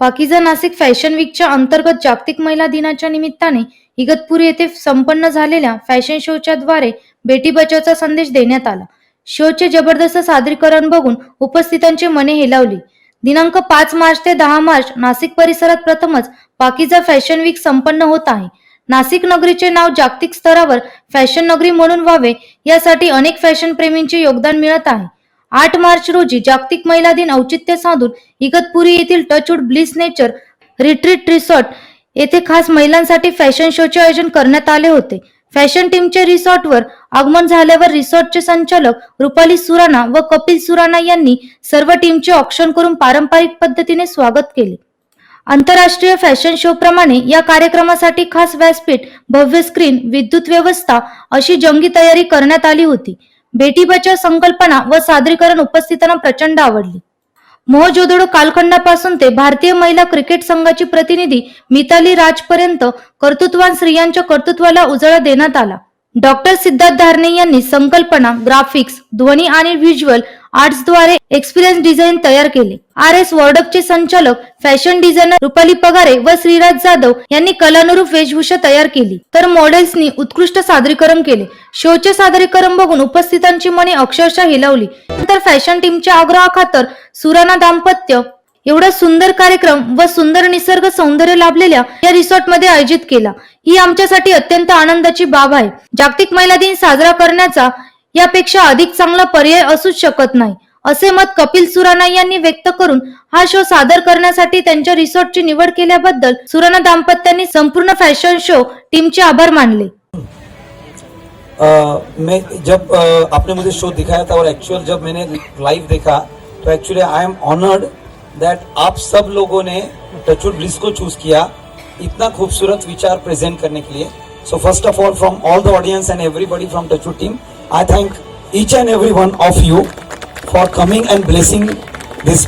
पाकिजा Nashik fashion वीकच्या अंतर्गत जागतिक महिला दिनाच्या निमित्ताने इगतपुरी येथे संपन्न झालेल्या फॅशन शोच्या द्वारे बेटी बचावचा संदेश देण्यात आला. शोचे जबरदस्त सादरीकरण बघून उपस्थितांचे मने हेलावली. दिनांक पाच मार्च ते दहा मार्च नाशिक परिसरात प्रथमच पाकिजा फॅशन वीक संपन्न होत आहे. नाशिक नगरीचे नाव जागतिक स्तरावर फॅशन नगरी म्हणून व्हावे यासाठी अनेक फॅशन प्रेमींचे योगदान मिळत आहे. आठ मार्च रोजी जागतिक महिला दिन औचित्य साधून इगतपुरी येथील Touchwood Bliss nature retreat resort येथे खास महिलांसाठी फॅशन शोचे आयोजन करण्यात आले होते. फॅशन टीमचे रिसॉर्टवर आगमन झाल्यावर रिसॉर्टचे संचालक रुपाली सुराणा व कपिल सुराणा यांनी सर्व टीमचे ऑक्शन करून पारंपरिक पद्धतीने स्वागत केले. आंतरराष्ट्रीय फॅशन शो प्रमाणे या कार्यक्रमासाठी खास व्यासपीठ भव्य स्क्रीन विद्युत व्यवस्था अशी जंगी तयारी करण्यात आली होती. बेटी बचाव संकल्पना व सादरीकरण उपस्थितांना प्रचंड आवडली. मोहजोदडो कालखंडापासून ते भारतीय महिला क्रिकेट संघाची प्रतिनिधी मिताली राजपर्यंत कर्तृत्वान स्त्रियांच्या कर्तृत्वाला उजाळा देण्यात आला. डॉक्टर सिद्धार्थ धारणे यांनी संकल्पना ग्राफिक्स ध्वनी आणि व्हिज्युअल आर्ट्सद्वारे एक्सपिरियन्स डिझाईन तयार केले. आर एस वॉर्डपचे संचालक फॅशन डिझायनर रुपाली पगारे व श्रीराज जाधव यांनी कलानुरूप वेशभूषा तयार केली. तर मॉडेल्सनी उत्कृष्ट सादरीकरण केले. शोचे सादरीकरण बघून उपस्थितांची मने अक्षरशः हिलावली. नंतर फॅशन टीमच्या आग्रहाखातर सुराणा दाम्पत्य एवढा सुंदर कार्यक्रम व सुंदर निसर्ग सौंदर्य लाभलेल्या या रिसॉर्टमध्ये आयोजित केला. ही आमच्यासाठी अत्यंत आनंदाची बाब आहे. जागतिक महिला दिन साजरा करण्याचा यापेक्षा अधिक चांगला पर्याय असूच शकत नाही असे मत कपिल सुराणा यांनी व्यक्त करून हा शो सादर करण्यासाठी त्यांच्या रिसॉर्टची निवड केल्याबद्दल सुराणा दाम्पत्यांनी संपूर्ण फॅशन शो टीमचे आभार मानले. मैं जब आ, आपने मुझे शो दिखाया था और एक्चुअल जब मैंने लाइव देखा तो actually I am honoured that आप सब लोगों ने टचवुड ब्लिस को चूज किया इतना खूबसूरत विचार प्रेजेंट करने के लिए। So first of all from all the audience and everybody from Touchwood team I thank each and every one of you for coming and blessing this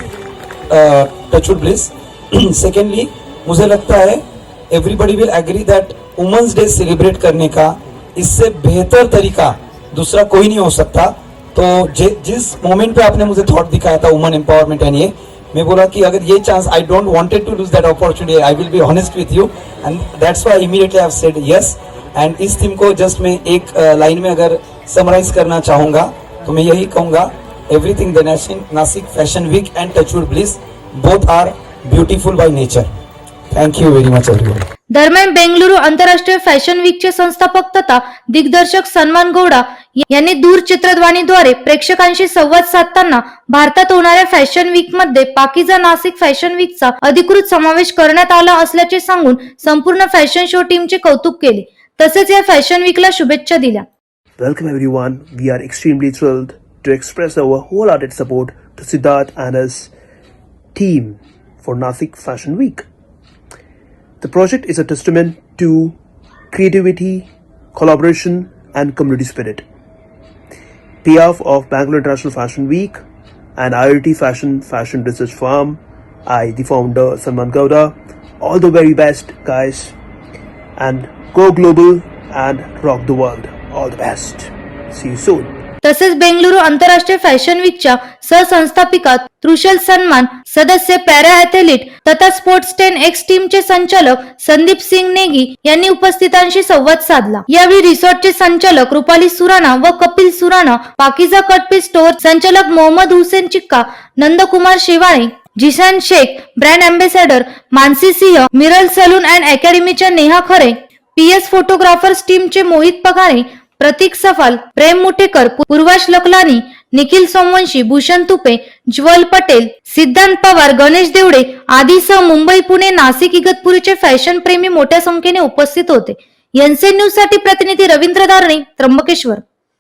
Touchwood Bliss secondly मुझे लगता है everybody will agree that women's day celebrate करने का इससे बेहतर तरीका दूसरा कोई नहीं हो सकता। तो जिस मोमेंट पे आपने मुझे थॉट दिखाया था वुमन एम्पावरमेंट एंड ये मैं बोला कि अगर ये chance I don't wanted to lose that opportunity I will be honest with you and that's why immediately I said yes and is theme को जस्ट मैं एक लाइन में अगर समराइज करना चाहूंगा तो मैं यही कहूंगा everything the Nashik fashion week and touchwood bliss both are beautiful by nature thank you very much everyone दरम्यान बेंगलुरू आंतरराष्ट्रीय फॅशन वीकचे संस्थापक तथा दिग्दर्शक सन्मान गौडा यांनी दूरचित्रवाणीद्वारे प्रेक्षकांशी संवाद साधताना भारतात होणाऱ्या फॅशन वीकमध्ये पाकिजा नाशिक फॅशन वीकचा अधिकृत समावेश करण्यात आला असल्याचे सांगून संपूर्ण फॅशन शो टीमचे कौतुक केले. तसेच या फॅशन वीकला शुभेच्छा दिल्या Welcome everyone. We are extremely thrilled to express our wholehearted support to Siddharth and his team for Nasik Fashion Week. The project is a testament to creativity, collaboration, and community spirit. Payoff of Bangalore International Fashion Week and IoT Fashion Fashion Research Firm. I, the founder Salman Gowda. All the very best, guys, and go global and rock the world all the best see you soon तसेच बेंगलुरू आंतरराष्ट्रीय fashion वीकच्या सहसंस्थापिका तृशल सन्मान सदस्य para athlete तथा sports ten X टीमचे संचालक संदीप सिंग नेगी यांनी उपस्थितांशी संवाद साधला. यावेळी रिसॉर्टचे संचालक रुपाली सुराणा व कपिल सुराणा पाकिजा कटपी स्टोअर संचालक Mohammed Hussain Chikka Nandkumar Shewale Zeeshan Shaikh brand ambassador Mansi Singh Miral salon and अकॅडमीच्या Neha Khare PS photographers टीमचे मोहित पगारे प्रतीक सफाल प्रेम मुठेकर पूर्वाश लकलानी निखिल सोमवंशी भूषण तुपे ज्वल पटेल सिद्धांत पवार गणेश देवडे आदीसह मुंबई पुणे नाशिक इगतपुरीचे फॅशन प्रेमी मोठ्या संख्येने उपस्थित होते. एनसे न्यूजसाठी प्रतिनिधी रवींद्र धारणे त्र्यंबकेश्वर.